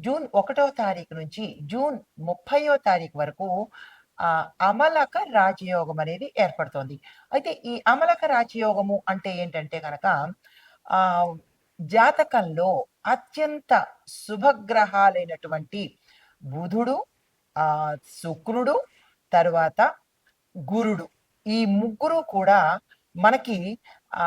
June ఒకటో తారీఖు నుంచి జూన్ ముప్పయో తారీఖు వరకు అమలక రాజయోగం అనేది ఏర్పడుతోంది. అయితే ఈ అమలక రాజయోగము అంటే ఏంటంటే కనుక ఆ జాతకంలో అత్యంత శుభగ్రహాలైనటువంటి బుధుడు ఆ శుక్రుడు తరువాత గురుడు. ఈ ముగ్గురు కూడా మనకి ఆ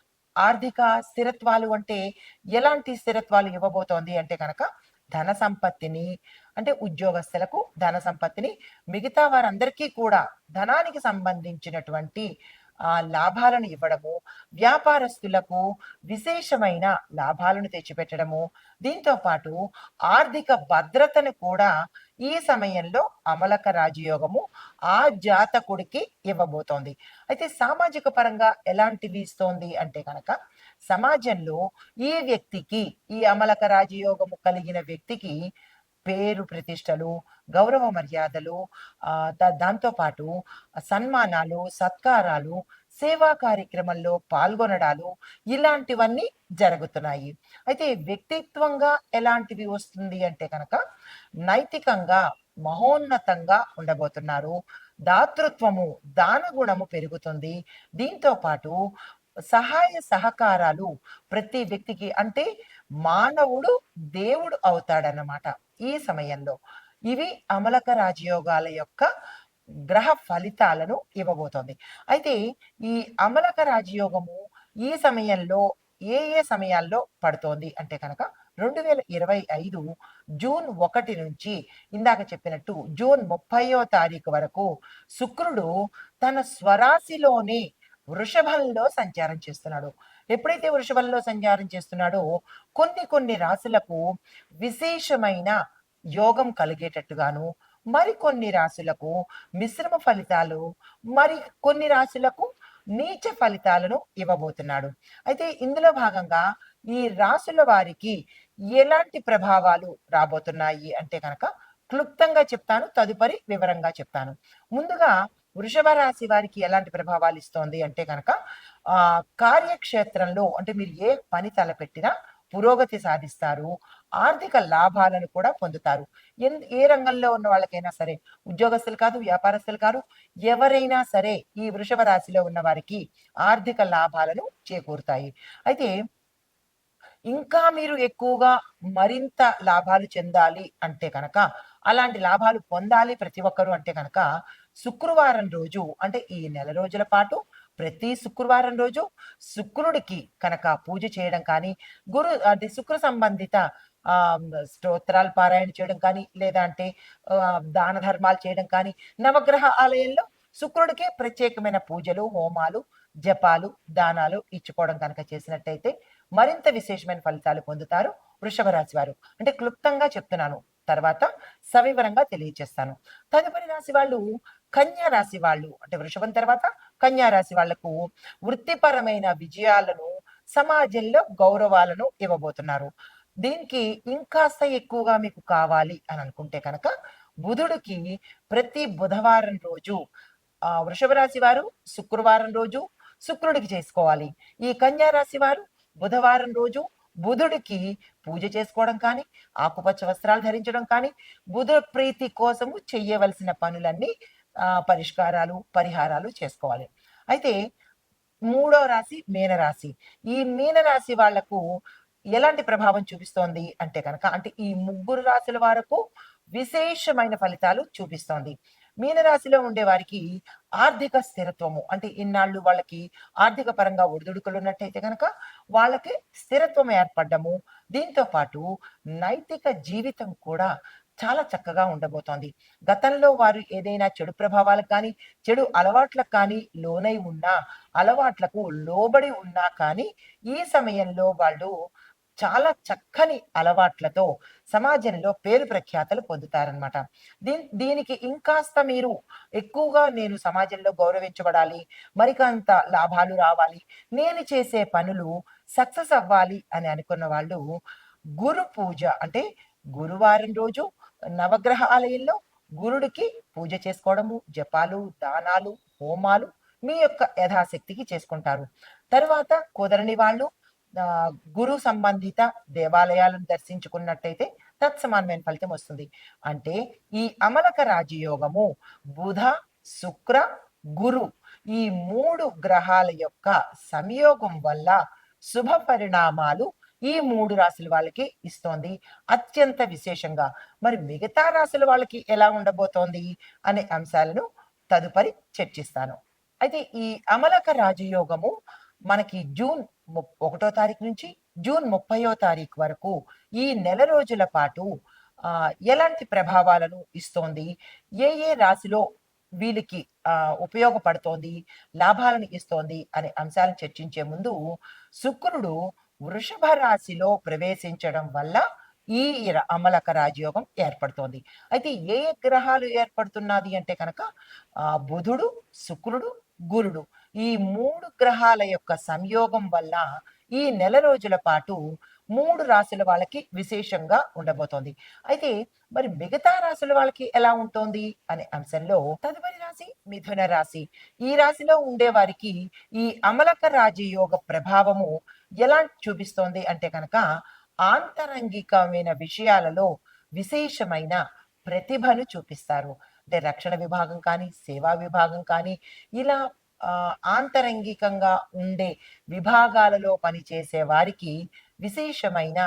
ఆర్థిక స్థిరత్వాలు అంటే ఎలాంటి స్థిరత్వాలు ఇవ్వబోతోంది అంటే కనుక ధన సంపత్తిని అంటే ఉద్యోగస్తులకు ధన సంపత్తిని మిగతా వారందరికీ కూడా ధనానికి సంబంధించినటువంటి ఆ లాభాలను ఇవ్వడము వ్యాపారస్తులకు విశేషమైన లాభాలను తెచ్చిపెట్టడము దీంతో పాటు ఆర్థిక భద్రతను కూడా ఈ సమయంలో అమలక రాజయోగము ఆ జాతకుడికి ఇవ్వబోతోంది. అయితే సామాజిక పరంగా ఎలాంటివి ఇస్తోంది అంటే కనుక సమాజంలో ఈ వ్యక్తికి ఈ అమలక రాజయోగము కలిగిన వ్యక్తికి పేరు ప్రతిష్టలు గౌరవ మర్యాదలు దాంతోపాటు దాంతో పాటు సన్మానాలు సత్కారాలు సేవా కార్యక్రమంలో పాల్గొనడాలు ఇలాంటివన్నీ జరుగుతున్నాయి. అయితే వ్యక్తిత్వంగా ఎలాంటివి వస్తుంది అంటే కనుక నైతికంగా మహోన్నతంగా ఉండబోతున్నారు. దాతృత్వము దాన గుణము పెరుగుతుంది. దీంతో పాటు సహాయ సహకారాలు ప్రతి వ్యక్తికి అంటే మానవుడు దేవుడు అవుతాడన్నమాట ఈ సమయంలో. ఇవి అమలక రాజయోగాల యొక్క గ్రహ ఫలితాలను ఇవ్వబోతోంది. అయితే ఈ అమలక రాజయోగము ఈ సమయంలో ఏ ఏ సమయాల్లో పడుతోంది అంటే కనుక రెండు వేల ఇరవై ఐదు జూన్ ఒకటి నుంచి ఇందాక చెప్పినట్టు జూన్ ముప్పయో తారీఖు వరకు శుక్రుడు తన స్వరాశిలోనే వృషభంలో సంచారం చేస్తున్నాడు. ఎప్పుడైతే వృషభంలో సంచారం చేస్తున్నాడో కొన్ని కొన్ని రాశులకు విశేషమైన యోగం కలిగేటట్టుగాను మరికొన్ని రాశులకు మిశ్రమ ఫలితాలు మరి కొన్ని రాశులకు నీచ ఫలితాలను ఇవ్వబోతున్నాడు. అయితే ఇందులో భాగంగా ఈ రాశుల వారికి ఎలాంటి ప్రభావాలు రాబోతున్నాయి అంటే కనుక క్లుప్తంగా చెప్తాను తదుపరి వివరంగా చెప్తాను. ముందుగా వృషభ రాశి వారికి ఎలాంటి ప్రభావాలు ఇస్తోంది అంటే కనుక ఆ కార్యక్షేత్రంలో అంటే మీరు ఏ పని తలపెట్టినా పురోగతి సాధిస్తారు ఆర్థిక లాభాలను కూడా పొందుతారు. ఏ రంగంలో ఉన్న వాళ్ళకైనా సరే ఉద్యోగస్తులు కాదు వ్యాపారస్తులు కాదు ఎవరైనా సరే ఈ వృషభ రాశిలో ఉన్న వారికి ఆర్థిక లాభాలను చేకూరుతాయి. అయితే ఇంకా మీరు ఎక్కువగా మరింత లాభాలు చెందాలి అంటే కనుక అలాంటి లాభాలు పొందాలి ప్రతి ఒక్కరు అంటే కనుక శుక్రవారం రోజు అంటే ఈ నెల రోజుల పాటు ప్రతి శుక్రవారం రోజు శుక్రుడికి కనుక పూజ చేయడం కానీ గురు అంటే శుక్ర సంబంధిత స్తోత్రాలు పారాయణ చేయడం కానీ లేదా అంటే ఆ, దాన ధర్మాలు చేయడం కానీ నవగ్రహ ఆలయంలో శుక్రుడికే ప్రత్యేకమైన పూజలు హోమాలు జపాలు దానాలు ఇచ్చుకోవడం కనుక చేసినట్టయితే మరింత విశేషమైన ఫలితాలు పొందుతారు వృషభ రాశి వారు. అంటే క్లుప్తంగా చెప్తున్నాను. తర్వాత సవివరంగా తెలియజేస్తాను తదుపరి రాశి వాళ్ళు కన్యా రాశి వాళ్ళు. అంటే వృషభం తర్వాత కన్యా రాశి వాళ్ళకు వృత్తిపరమైన విజయాలను సమాజంలో గౌరవాలను ఇవ్వబోతున్నారు. దీనికి ఇంకాస్త ఎక్కువగా మీకు కావాలి అని అనుకుంటే కనుక బుధుడికి ప్రతి బుధవారం రోజు ఆ వృషభ రాశి వారు శుక్రవారం రోజు శుక్రుడికి చేసుకోవాలి. ఈ కన్యా రాశి వారు బుధవారం రోజు బుధుడికి పూజ చేసుకోవడం కానీ ఆకుపచ్చ వస్త్రాలు ధరించడం కానీ బుధ ప్రీతి కోసము చెయ్యవలసిన పనులన్నీ ఆ, పరిష్కారాలు పరిహారాలు చేసుకోవాలి. అయితే మూడో రాశి మీనరాశి. ఈ మీనరాశి వాళ్ళకు ఎలాంటి ప్రభావం చూపిస్తోంది అంటే కనుక అంటే ఈ ముగ్గురు రాశుల వరకు విశేషమైన ఫలితాలు చూపిస్తోంది. మీనరాశిలో ఉండే వారికి ఆర్థిక స్థిరత్వము అంటే ఇన్నాళ్ళు వాళ్ళకి ఆర్థిక పరంగా ఒడిదుడుకులు ఉన్నట్టయితే కనుక వాళ్ళకి స్థిరత్వం ఏర్పడము దీంతో పాటు నైతిక జీవితం కూడా చాలా చక్కగా ఉండబోతోంది. గతంలో వారు ఏదైనా చెడు ప్రభావాలకు కానీ చెడు అలవాట్లకు కానీ లోనై ఉన్నా అలవాట్లకు లోబడి ఉన్నా కానీ ఈ సమయంలో వాళ్ళు చాలా చక్కని అలవాట్లతో సమాజంలో పేరు ప్రఖ్యాతలు పొందుతారనమాట దీని దీనికి ఇంకాస్త మీరు ఎక్కువగా నేను సమాజంలో గౌరవించబడాలి మరికంత లాభాలు రావాలి నేను చేసే పనులు సక్సెస్ అవ్వాలి అని అనుకున్న వాళ్ళు గురు పూజ అంటే గురువారం రోజు నవగ్రహ ఆలయంలో గురుడికి పూజ చేసుకోవడము జపాలు దానాలు హోమాలు మీ యొక్క యథాశక్తికి చేసుకుంటారు. తర్వాత కుదరని వాళ్ళు గురు సంబంధిత దేవాలయాలను దర్శించుకున్నట్టయితే తత్సమానమైన ఫలితం వస్తుంది. అంటే ఈ అమలక రాజయోగము బుధ శుక్ర గురు ఈ మూడు గ్రహాల యొక్క సంయోగం వల్ల శుభ పరిణామాలు ఈ మూడు రాశుల వాళ్ళకి ఇస్తోంది. అత్యంత విశేషంగా మరి మిగతా రాశుల వాళ్ళకి ఎలా ఉండబోతోంది అనే అంశాలను తదుపరి చర్చిస్తాను. అయితే ఈ అమలక రాజయోగము మనకి జూన్ ఒకటో తారీఖు నుంచి జూన్ ముప్పయో తారీఖు వరకు ఈ నెల రోజుల పాటు ఎలాంటి ప్రభావాలను ఇస్తోంది? ఏ ఏ రాశిలో వీళ్ళకి ఉపయోగపడుతోంది? లాభాలను ఇస్తోంది? అనే అంశాలను చర్చించే ముందు శుక్రుడు వృషభ రాశిలో ప్రవేశించడం వల్ల ఈ ర- అమలక రాజయోగం ఏర్పడుతోంది. అయితే ఏ గ్రహాలు ఏర్పడుతున్నది అంటే కనుక బుధుడు శుక్రుడు గురుడు. ఈ మూడు గ్రహాల యొక్క సంయోగం వల్ల ఈ నెల రోజుల పాటు మూడు రాశుల వాళ్ళకి విశేషంగా ఉండబోతోంది. అయితే మరి మిగతా రాశుల వాళ్ళకి ఎలా ఉంటుంది అనే అంశంలో తదుపరి రాశి మిథున రాశి. ఈ రాశిలో ఉండే వారికి ఈ అమలక రాజయోగ ప్రభావము ఎలా చూపిస్తోంది అంటే కనుక ఆంతరంగికమైన విషయాలలో విశేషమైన ప్రతిభను చూపిస్తారు. అంటే రక్షణ విభాగం కానీ సేవా విభాగం కానీ ఇలా ఆంతరంగికంగా ఉండే విభాగాలలో పనిచేసే వారికి విశేషమైన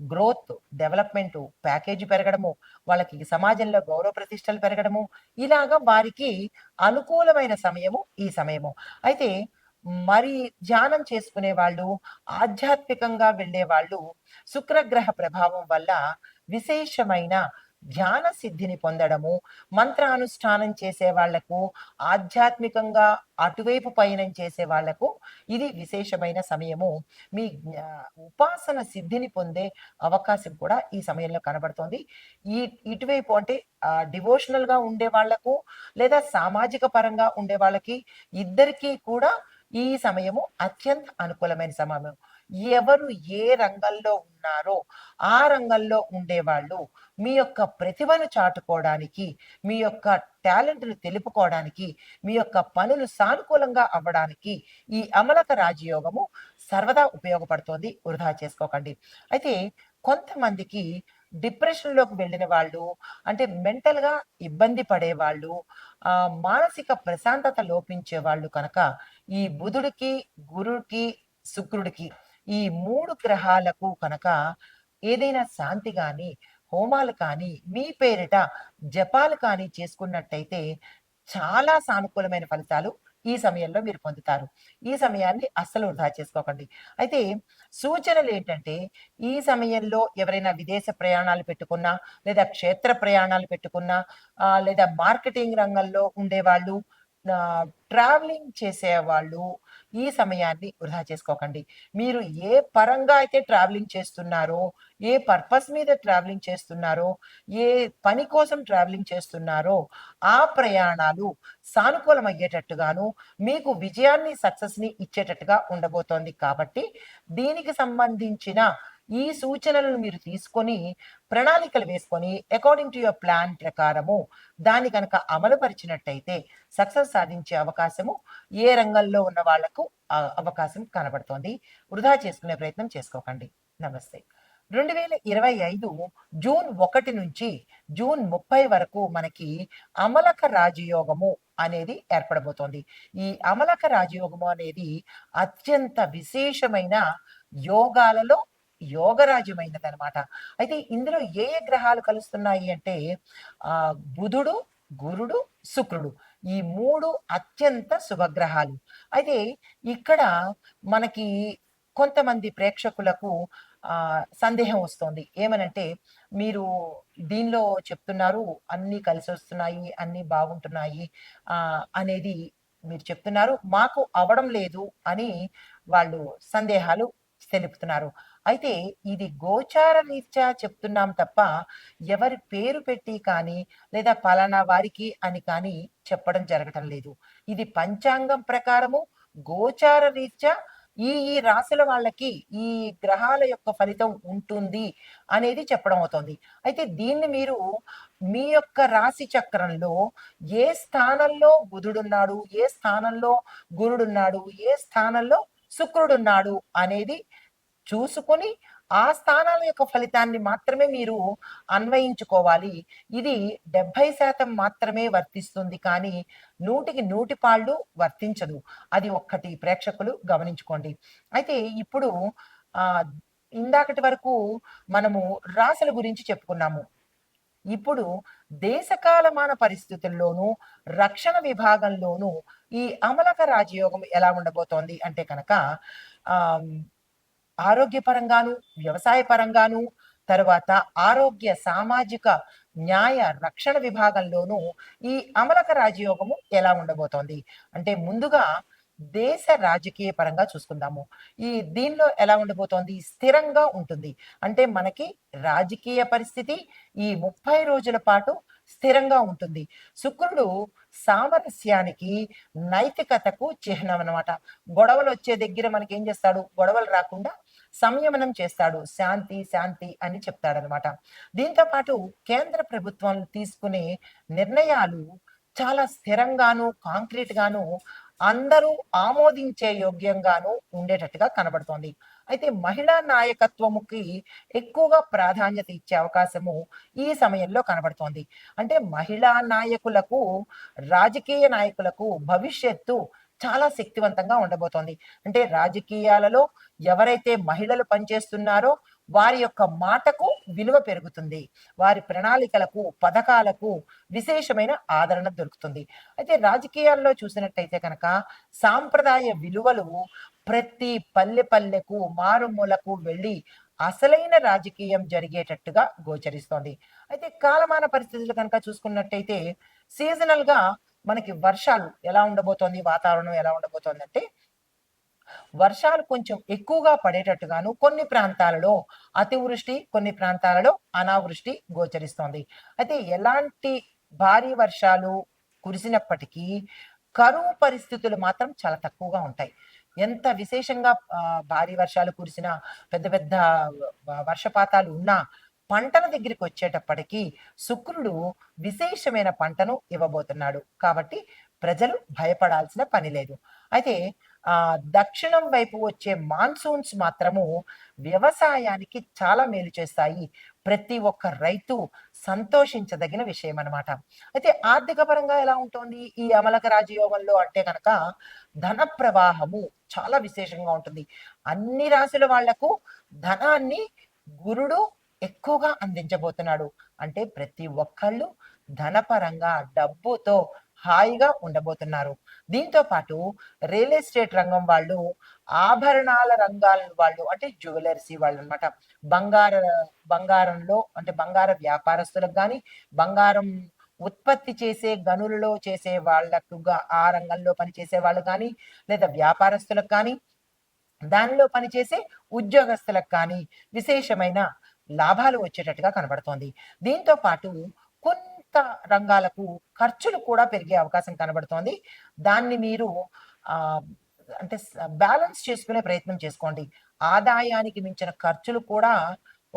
గ్రోత్ డెవలప్మెంట్ ప్యాకేజీ పెరగడము వాళ్ళకి సమాజంలో గౌరవ ప్రతిష్టలు పెరగడము ఇలాగా వారికి అనుకూలమైన సమయము ఈ సమయము. అయితే మరి ధ్యానం చేసుకునే వాళ్ళు ఆధ్యాత్మికంగా వెళ్ళే వాళ్ళు శుక్రగ్రహ ప్రభావం వల్ల విశేషమైన ధ్యాన సిద్ధిని పొందడము మంత్రానుష్ఠానం చేసే వాళ్ళకు ఆధ్యాత్మికంగా అటువైపు పయనం చేసే వాళ్ళకు ఇది విశేషమైన సమయము. మీ ఉపాసన సిద్ధిని పొందే అవకాశం కూడా ఈ సమయంలో కనబడుతోంది. ఈ ఇటువైపు అంటే డివోషనల్గా ఉండే వాళ్ళకు లేదా సామాజిక పరంగా ఉండే వాళ్ళకి ఇద్దరికీ కూడా ఈ సమయము అత్యంత అనుకూలమైన సమయం. ఎవరు ఏ రంగంలో ఉన్నారో ఆ రంగంలో ఉండేవాళ్ళు. మీ యొక్క ప్రతిభను చాటుకోవడానికి మీ యొక్క టాలెంట్ను తెలుపుకోవడానికి మీ యొక్క పనులు సానుకూలంగా అవ్వడానికి ఈ అమలక రాజయోగము సర్వదా ఉపయోగపడుతోంది. వృధా చేసుకోకండి. అయితే కొంతమందికి డిప్రెషన్లోకి వెళ్ళిన వాళ్ళు అంటే మెంటల్గా ఇబ్బంది పడే వాళ్ళు మానసిక ప్రశాంతత లోపించే వాళ్ళు కనుక ఈ బుధుడికి గురుడికి శుక్రుడికి ఈ మూడు గ్రహాలకు కనుక ఏదైనా శాంతి కానీ హోమాలు కానీ మీ పేరిట జపాలు కానీ చేసుకున్నట్టయితే చాలా సానుకూలమైన ఫలితాలు ఈ సమయంలో మీరు పొందుతారు. ఈ సమయాన్ని అస్సలు వృధా చేసుకోకండి. అయితే సూచనలు ఏంటంటే ఈ సమయంలో ఎవరైనా విదేశ ప్రయాణాలు పెట్టుకున్నా లేదా క్షేత్ర ప్రయాణాలు పెట్టుకున్నా లేదా మార్కెటింగ్ రంగంలో ఉండేవాళ్ళు ట్రావెలింగ్ చేసేవాళ్ళు ఈ సమయాన్ని వృధా చేసుకోకండి. మీరు ఏ పరంగా అయితే ట్రావెలింగ్ చేస్తున్నారో ఏ పర్పస్ మీద ట్రావెలింగ్ చేస్తున్నారో ఏ పని కోసం ట్రావెలింగ్ చేస్తున్నారో ఆ ప్రయాణాలు సానుకూలమయ్యేటట్టుగాను మీకు విజయాన్ని సక్సెస్ని ఇచ్చేటట్టుగా ఉండబోతోంది కాబట్టి దీనికి సంబంధించిన ఈ సూచనలను మీరు తీసుకొని ప్రణాళికలు వేసుకొని అకార్డింగ్ టు యువర్ ప్లాన్ ప్రకారము దాన్ని కనుక అమలుపరిచినట్టయితే సక్సెస్ సాధించే అవకాశము ఏ రంగంలో ఉన్న వాళ్ళకు అవకాశం కనబడుతోంది. వృధా చేసుకునే ప్రయత్నం చేసుకోకండి. నమస్తే. రెండు వేల ఇరవై ఐదు జూన్ ఒకటి నుంచి జూన్ ముప్పై వరకు మనకి అమలక రాజయోగము అనేది ఏర్పడబోతోంది. ఈ అమలక రాజయోగము అనేది అత్యంత విశేషమైన యోగాలలో యోగరాజ్యమైనది అనమాట అయితే ఇందులో ఏ ఏ గ్రహాలు కలుస్తున్నాయి అంటే ఆ బుధుడు గురుడు శుక్రుడు. ఈ మూడు అత్యంత శుభగ్రహాలు. అయితే ఇక్కడ మనకి కొంతమంది ప్రేక్షకులకు ఆ సందేహం వస్తుంది. ఏమనంటే మీరు దీనిలో చెప్తున్నారు అన్ని కలిసి వస్తున్నాయి అన్ని బాగుంటున్నాయి ఆ అనేది మీరు చెప్తున్నారు. మాకు అవడం లేదు అని వాళ్ళు సందేహాలు తెలుపుతున్నారు. అయితే ఇది గోచార రీత్యా చెప్తున్నాం తప్ప ఎవరి పేరు పెట్టి కానీ లేదా పలానా వారికి అని కానీ చెప్పడం జరగటం లేదు. ఇది పంచాంగం ప్రకారము గోచార రీత్యా ఈ ఈ రాశుల వాళ్ళకి ఈ గ్రహాల యొక్క ఫలితం ఉంటుంది అనేది చెప్పడం అవుతుంది. అయితే దీన్ని మీరు మీ యొక్క రాశి చక్రంలో ఏ స్థానంలో బుధుడున్నాడు ఏ స్థానంలో గురుడున్నాడు ఏ స్థానంలో శుక్రుడున్నాడు అనేది చూసుకొని ఆ స్థానాల యొక్క ఫలితాన్ని మాత్రమే మీరు అన్వయించుకోవాలి. ఇది డెబ్బై శాతం మాత్రమే వర్తిస్తుంది కానీ నూటికి నూటి పాళ్ళు వర్తించదు. అది ఒక్కటి ప్రేక్షకులు గమనించుకోండి. అయితే ఇప్పుడు ఆ ఇందాకటి వరకు మనము రాశుల గురించి చెప్పుకున్నాము. ఇప్పుడు దేశకాలమాన పరిస్థితుల్లోనూ రక్షణ విభాగంలోనూ ఈ అమలక రాజయోగం ఎలా ఉండబోతోంది అంటే కనుక ఆ ఆరోగ్యపరంగాను వ్యవసాయ పరంగాను తర్వాత ఆరోగ్య సామాజిక న్యాయ రక్షణ విభాగంలోనూ ఈ అమలక రాజయోగము ఎలా ఉండబోతోంది? అంటే ముందుగా దేశ రాజకీయ పరంగా చూసుకుందాము. ఈ దీనిలో ఎలా ఉండబోతోంది? స్థిరంగా ఉంటుంది. అంటే మనకి రాజకీయ పరిస్థితి ఈ ముప్పై రోజుల పాటు స్థిరంగా ఉంటుంది. శుక్రుడు సామరస్యానికి నైతికతకు చిహ్నం అన్నమాట గొడవలు వచ్చే దగ్గర మనకి ఏం చేస్తాడు? గొడవలు రాకుండా సంయమనం చేస్తాడు. శాంతి శాంతి అని చెప్తాడనమాట దీంతో పాటు కేంద్ర ప్రభుత్వం తీసుకునే నిర్ణయాలు చాలా స్థిరంగాను కాంక్రీట్ గాను అందరూ ఆమోదించే యోగ్యంగాను ఉండేటట్టుగా కనబడుతోంది. అయితే మహిళా నాయకత్వముకి ఎక్కువగా ప్రాధాన్యత ఇచ్చే అవకాశము ఈ సమయంలో కనబడుతోంది. అంటే మహిళా నాయకులకు రాజకీయ నాయకులకు భవిష్యత్తు చాలా శక్తివంతంగా ఉండబోతోంది. అంటే రాజకీయాలలో ఎవరైతే మహిళలు పనిచేస్తున్నారో వారి యొక్క మాటకు విలువ పెరుగుతుంది. వారి ప్రణాళికలకు పథకాలకు విశేషమైన ఆదరణ దొరుకుతుంది. అయితే రాజకీయాల్లో చూసినట్టయితే కనుక సాంప్రదాయ విలువలు ప్రతి పల్లె పల్లెకు మారుమూలకు వెళ్ళి అసలైన రాజకీయం జరిగేటట్టుగా గోచరిస్తోంది. అయితే కాలమాన పరిస్థితులు కనుక చూసుకున్నట్టయితే సీజనల్గా మనకి వర్షాలు ఎలా ఉండబోతోంది వాతావరణం ఎలా ఉండబోతోంది అంటే వర్షాలు కొంచెం ఎక్కువగా పడేటట్టుగాను కొన్ని ప్రాంతాలలో అతివృష్టి కొన్ని ప్రాంతాలలో అనావృష్టి గోచరిస్తోంది. అయితే ఎలాంటి భారీ వర్షాలు కురిసినప్పటికీ కరువు పరిస్థితులు మాత్రం చాలా తక్కువగా ఉంటాయి. ఎంత విశేషంగా భారీ వర్షాలు కురిసినా పెద్ద పెద్ద వర్షపాతాలు ఉన్నా పంటల దగ్గరికి వచ్చేటప్పటికీ శుక్రుడు విశేషమైన పంటను ఇవ్వబోతున్నాడు. కాబట్టి ప్రజలు భయపడాల్సిన పని లేదు అయితే ఆ దక్షిణం వైపు వచ్చే మాన్సూన్స్ మాత్రము వ్యవసాయానికి చాలా మేలు చేస్తాయి. ప్రతి ఒక్క రైతు సంతోషించదగిన విషయం అన్నమాట. అయితే ఆర్థిక పరంగా ఎలా ఉంటుంది ఈ అమలక రాజయోగంలో అంటే కనుక ధన ప్రవాహము చాలా విశేషంగా ఉంటుంది. అన్ని రాశుల వాళ్ళకు ధనాన్ని గురుడు ఎక్కువగా అందించబోతున్నాడు. అంటే ప్రతి ఒక్కళ్ళు ధనపరంగా డబ్బుతో హాయిగా ఉండబోతున్నారు. దీంతో పాటు రియల్ ఎస్టేట్ రంగం వాళ్ళు, ఆభరణాల రంగాల వాళ్ళు అంటే జువెలర్సీ వాళ్ళు అనమాట బంగార బంగారంలో అంటే బంగార వ్యాపారస్తులకు కానీ బంగారం ఉత్పత్తి చేసే గనులలో చేసే వాళ్ళకుగా ఆ రంగంలో పనిచేసే వాళ్ళు కానీ లేదా వ్యాపారస్తులకు కానీ, దానిలో పనిచేసే ఉద్యోగస్తులకు కానీ విశేషమైన లాభాలు వచ్చేటట్టుగా కనబడుతోంది. దీంతో పాటు కొత్త రంగాలకు ఖర్చులు కూడా పెరిగే అవకాశం కనబడుతోంది. దాన్ని మీరు అంటే బ్యాలెన్స్ చేసుకునే ప్రయత్నం చేసుకోండి. ఆదాయానికి మించిన ఖర్చులు కూడా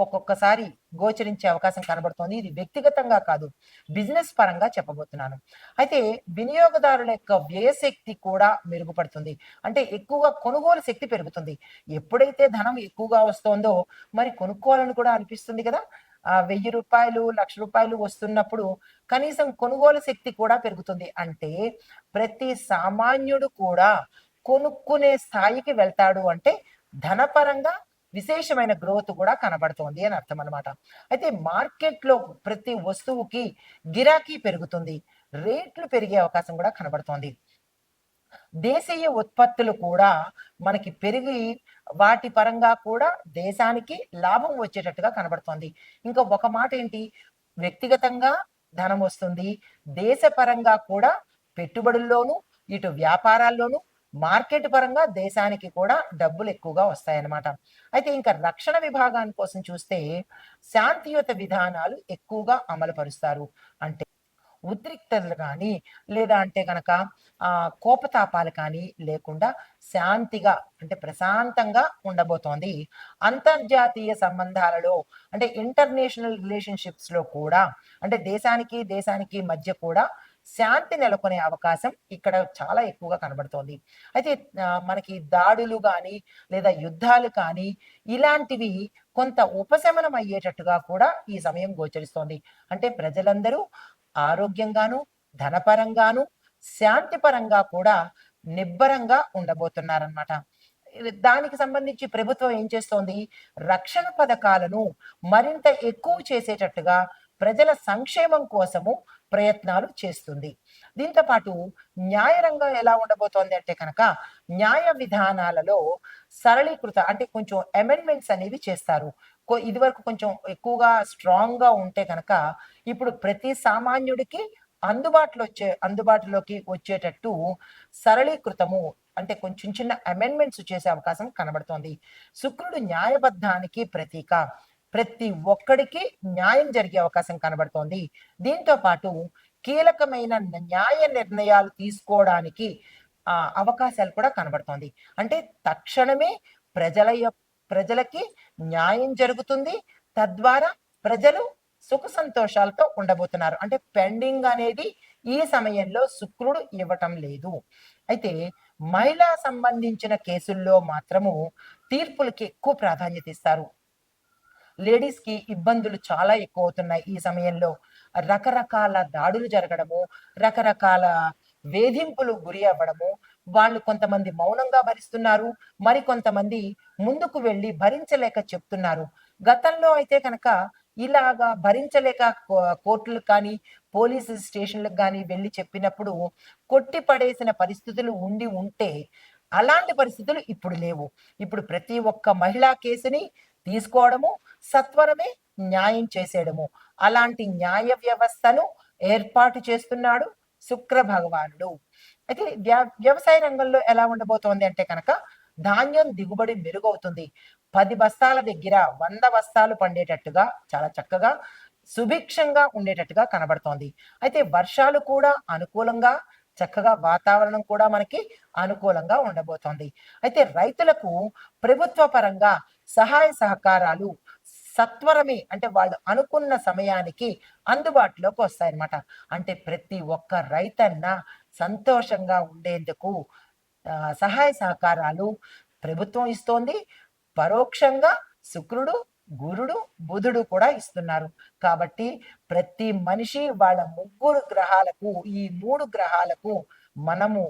ఒక్కొక్కసారి గోచరించే అవకాశం కనబడుతోంది. ఇది వ్యక్తిగతంగా కాదు, బిజినెస్ పరంగా చెప్పబోతున్నాను. అయితే వినియోగదారుల యొక్క వ్యయశక్తి కూడా మెరుగుపడుతుంది. అంటే ఎక్కువగా కొనుగోలు శక్తి పెరుగుతుంది. ఎప్పుడైతే ధనం ఎక్కువగా వస్తోందో మరి కొనుక్కోవాలని కూడా అనిపిస్తుంది కదా వెయ్యి రూపాయలు లక్ష రూపాయలు వస్తున్నప్పుడు కనీసం కొనుగోలు శక్తి కూడా పెరుగుతుంది. అంటే ప్రతి సామాన్యుడు కూడా కొనుక్కునే స్థాయికి వెళ్తాడు అంటే ధనపరంగా విశేషమైన గ్రోత్ కూడా కనబడుతోంది అని అర్థం అన్నమాట. అయితే మార్కెట్‌లో ప్రతి వస్తువుకి గిరాకీ పెరుగుతుంది. రేట్లు పెరిగే అవకాశం కూడా కనబడుతోంది. దేశీయ ఉత్పత్తులు కూడా మనకి పెరిగి వాటి పరంగా కూడా దేశానికి లాభం వచ్చేటట్టుగా కనబడుతోంది. ఇంకా ఒక మాట ఏంటి? వ్యక్తిగతంగా ధనం వస్తుంది. దేశపరంగా కూడా పెట్టుబడుల్లోనూ, ఇటు వ్యాపారాల్లోనూ, మార్కెట్ పరంగా దేశానికి కూడా డబ్బులు ఎక్కువగా వస్తాయన్నమాట. అయితే ఇంకా రక్షణ విభాగాని కోసం చూస్తే శాంతియుత విధానాలు ఎక్కువగా అమలు పరుస్తారు. అంటే ఉద్రిక్తతలు కానీ లేదా అంటే కనుక కోపతాపాలు కానీ లేకుండా శాంతిగా అంటే ప్రశాంతంగా ఉండబోతోంది. అంతర్జాతీయ సంబంధాలలో అంటే ఇంటర్నేషనల్ రిలేషన్‌షిప్స్‌లో కూడా అంటే దేశానికి, దేశానికి మధ్య కూడా శాంతి నెలకొనే అవకాశం ఇక్కడ చాలా ఎక్కువగా కనబడుతోంది. అయితే మనకి దాడులు కానీ లేదా యుద్ధాలు కానీ ఇలాంటివి కొంత ఉపశమనం అయ్యేటట్టుగా కూడా ఈ సమయం గోచరిస్తోంది. అంటే ప్రజలందరూ ఆరోగ్యంగాను, ధనపరంగాను, శాంతి పరంగా కూడా నిబ్బరంగా ఉండబోతున్నారన్నమాట. దానికి సంబంధించి ప్రభుత్వం ఏం చేస్తోంది? రక్షణ పథకాలను మరింత ఎక్కువ చేసేటట్టుగా ప్రజల సంక్షేమం కోసము ప్రయత్నాలు చేస్తుంది. దీంతో పాటు న్యాయ రంగం ఎలా ఉండబోతోంది అంటే కనుక న్యాయ విధానాలలో సరళీకృత అంటే కొంచెం అమెండ్మెంట్స్ అనేవి చేస్తారు. ఇదివరకు కొంచెం ఎక్కువగా స్ట్రాంగ్‌గా ఉంటే కనుక ఇప్పుడు ప్రతి సామాన్యుడికి అందుబాటులో వచ్చే అందుబాటులోకి వచ్చేటట్టు సరళీకృతము అంటే కొంచెం చిన్న అమెండ్మెంట్స్ చేసే అవకాశం కనబడుతోంది. శుక్రుడు న్యాయబద్ధానికి ప్రతీక. ప్రతి ఒక్కడికి న్యాయం జరిగే అవకాశం కనబడుతోంది. దీంతో పాటు కీలకమైన న్యాయ నిర్ణయాలు తీసుకోవడానికి అవకాశాలు కూడా కనబడుతోంది. అంటే తక్షణమే ప్రజల ప్రజలకి న్యాయం జరుగుతుంది. తద్వారా ప్రజలు సుఖ సంతోషాలతో ఉండబోతున్నారు. అంటే పెండింగ్ అనేది ఈ సమయంలో శుక్రుడు ఇవ్వటం లేదు. అయితే మహిళా సంబంధించిన కేసుల్లో మాత్రము తీర్పులకి ఎక్కువ ప్రాధాన్యత ఇస్తారు. లేడీస్‌కి ఇబ్బందులు చాలా ఎక్కువ అవుతున్నాయి ఈ సమయంలో. రకరకాల దాడులు జరగడము, రకరకాల వేధింపులు గురి అవ్వడము, వాళ్ళు కొంతమంది మౌనంగా భరిస్తున్నారు. మరికొంతమంది ముందుకు వెళ్ళి భరించలేక చెప్తున్నారు. గతంలో అయితే కనుక ఇలాగా భరించలేక కో కోర్టులకు కానీ, పోలీసు స్టేషన్‌లకు కానీ వెళ్ళి చెప్పినప్పుడు కొట్టి పడేసిన పరిస్థితులు ఉండి ఉంటే, అలాంటి పరిస్థితులు ఇప్పుడు లేవు. ఇప్పుడు ప్రతి ఒక్క మహిళా కేసుని తీసుకోవడము, సత్వరమే న్యాయం చేసేయడము. అలాంటి న్యాయ వ్యవస్థను ఏర్పాటు చేస్తున్నాడు శుక్ర భగవానుడు. అయితే వ్య వ్యవసాయ రంగంలో ఎలా ఉండబోతోంది అంటే కనుక ధాన్యం దిగుబడి మెరుగవుతుంది. పది బస్తాల దగ్గర వంద బస్తాలు పండేటట్టుగా చాలా చక్కగా సుభిక్షంగా ఉండేటట్టుగా కనబడుతోంది. అయితే వర్షాలు కూడా అనుకూలంగా చక్కగా వాతావరణం కూడా మనకి అనుకూలంగా ఉండబోతోంది. అయితే రైతులకు ప్రభుత్వ పరంగా సహాయ సహకారాలు సత్వరమే అంటే వాళ్ళు అనుకున్న సమయానికి అందుబాటులోకి వస్తాయన్నమాట. అంటే ప్రతి ఒక్క రైతన్న సంతోషంగా ఉండేందుకు సహాయ సహకారాలు ప్రభుత్వం ఇస్తోంది. పరోక్షంగా శుక్రుడు, గురుడు, బుధుడు కూడా ఇస్తున్నారు. కాబట్టి ప్రతి మనిషి వాళ్ళ ముగ్గురు గ్రహాలకు ఈ మూడు గ్రహాలకు మనము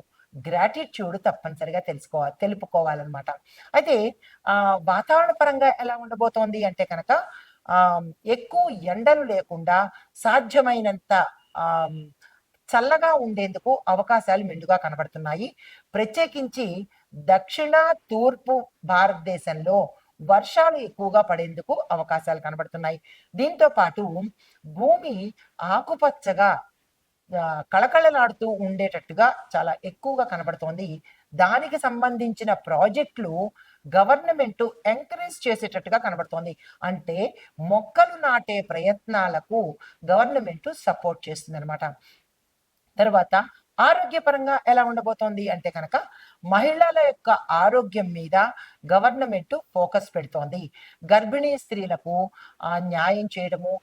గ్రాటిట్యూడ్ తప్పనిసరిగా తెలుసుకోవాలి తెలుపుకోవాలన్నమాట అయితే వాతావరణ పరంగా ఎలా ఉండబోతోంది అంటే కనుక ఎక్కువ ఎండలు లేకుండా సాధ్యమైనంత చల్లగా ఉండేందుకు అవకాశాలు మెండుగా కనబడుతున్నాయి. ప్రత్యేకించి దక్షిణ, తూర్పు భారతదేశంలో వర్షాలు ఎక్కువగా పడేందుకు అవకాశాలు కనబడుతున్నాయి. దీంతో పాటు భూమి ఆకుపచ్చగా కళకళలాడుతూ ఉండేటట్టుగా చాలా ఎక్కువగా కనబడుతోంది. దానికి సంబంధించిన ప్రాజెక్టులు గవర్నమెంట్ ఎంకరేజ్ చేసేటట్టుగా కనబడుతోంది. అంటే మొక్కలు నాటే ప్రయత్నాలకు గవర్నమెంట్ సపోర్ట్ చేస్తుందనమాట. తర్వాత ఆరోగ్యపరంగా ఎలా ఉండబోతోంది అంటే కనుక మహిళల యొక్క ఆరోగ్యం మీద గవర్నమెంట్ ఫోకస్ పెడుతోంది. గర్భిణీ స్త్రీలకు న్యాయం చేయడము,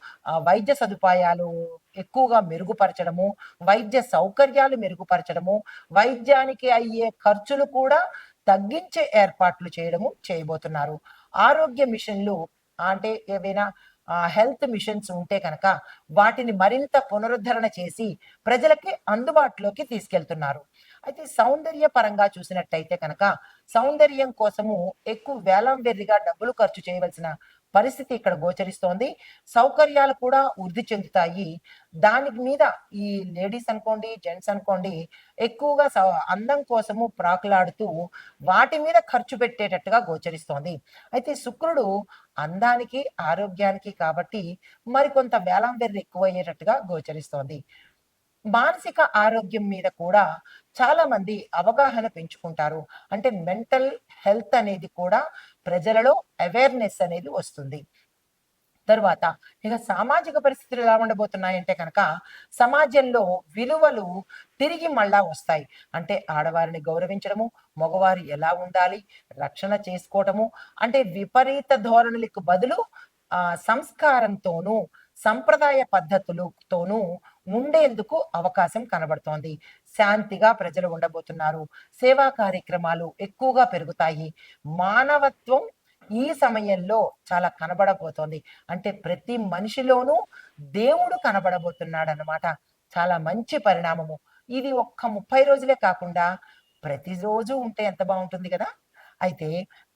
వైద్య సదుపాయాలు ఎక్కువగా మెరుగుపరచడము, వైద్య సౌకర్యాలు మెరుగుపరచడము, వైద్యానికి అయ్యే ఖర్చులు కూడా తగ్గించే ఏర్పాట్లు చేయడము చేయబోతున్నారు. ఆరోగ్య మిషన్‌లు అంటే ఏవైనా హెల్త్ మిషన్స్ ఉంటే కనుక వాటిని మరింత పునరుద్ధరణ చేసి ప్రజలకి అందుబాటులోకి తీసుకెళ్తున్నారు. అయితే సౌందర్య పరంగా చూసినట్టయితే కనుక సౌందర్యం కోసము ఎక్కువ వేలంవెర్రిగా డబ్బులు ఖర్చు చేయవలసిన పరిస్థితి ఇక్కడ గోచరిస్తోంది. సౌకర్యాలు కూడా వృద్ధి చెందుతాయి. దాని మీద ఈ లేడీస్ అనుకోండి, జెంట్స్ అనుకోండి ఎక్కువగా అందం కోసము ప్రాకులాడుతూ వాటి మీద ఖర్చు పెట్టేటట్టుగా గోచరిస్తోంది. అయితే శుక్రుడు అందానికి, ఆరోగ్యానికి కాబట్టి మరికొంత వేలంవెర్రి ఎక్కువయ్యేటట్టుగా గోచరిస్తోంది. మానసిక ఆరోగ్యం మీద కూడా చాలా మంది అవగాహన పెంచుకుంటారు. అంటే మెంటల్ హెల్త్ అనేది కూడా ప్రజలలో అవేర్‌నెస్ అనేది వస్తుంది. తరువాత ఇక సామాజిక పరిస్థితులు ఎలా ఉండబోతున్నాయంటే కనుక సమాజంలో విలువలు తిరిగి మళ్ళా వస్తాయి. అంటే ఆడవారిని గౌరవించడము, మగవారు ఎలా ఉండాలి, రక్షణ చేసుకోవటము, అంటే విపరీత ధోరణులకు బదులు ఆ సంస్కారంతోనూ, సంప్రదాయ పద్ధతులతోనూ ఉండేందుకు అవకాశం కనబడుతోంది. శాంతిగా ప్రజలు ఉండబోతున్నారు. సేవా కార్యక్రమాలు ఎక్కువగా పెరుగుతాయి. మానవత్వం ఈ సమయంలో చాలా కనబడబోతోంది. అంటే ప్రతి మనిషిలోనూ దేవుడు కనబడబోతున్నాడు అనమాట చాలా మంచి పరిణామము. ఇది ఒక్క 30 రోజులే కాకుండా ప్రతిరోజు ఉంటే ఎంత బాగుంటుంది కదా అయితే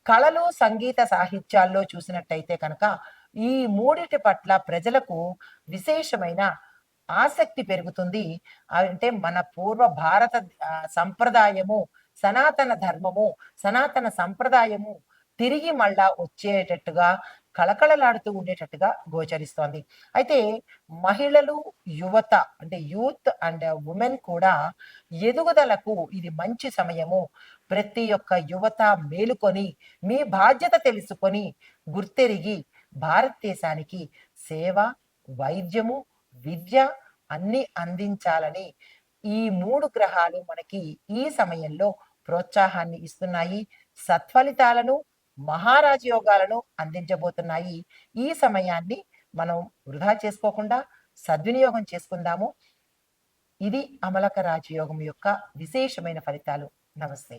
కళలు, సంగీత సాహిత్యాల్లో చూసినట్టయితే కనుక ఈ మూడిటి పట్ల ప్రజలకు విశేషమైన ఆసక్తి పెరుగుతుంది. అంటే మన పూర్వ భారత సంప్రదాయము, సనాతన ధర్మము, సనాతన సంప్రదాయము తిరిగి మళ్ళా వచ్చేటట్టుగా కళకళలాడుతూ ఉండేటట్టుగా గోచరిస్తోంది. అయితే మహిళలు, యువత అంటే యూత్ అండ్ ఉమెన్ కూడా ఎదుగుదలకు ఇది మంచి సమయము. ప్రతి ఒక్క యువత మేలుకొని, మీ బాధ్యత తెలుసుకొని, గుర్తెరిగి భారతదేశానికి సేవ, వైద్యము, విద్య అన్ని అందించాలని ఈ మూడు గ్రహాలు మనకి ఈ సమయంలో ప్రోత్సాహాన్ని ఇస్తున్నాయి. సత్ఫలితాలను, మహారాజయోగాలను అందించబోతున్నాయి. ఈ సమయాన్ని మనం వృధా చేసుకోకుండా సద్వినియోగం చేసుకుందాము. ఇది అమలక రాజయోగం యొక్క విశేషమైన ఫలితాలు. నమస్తే.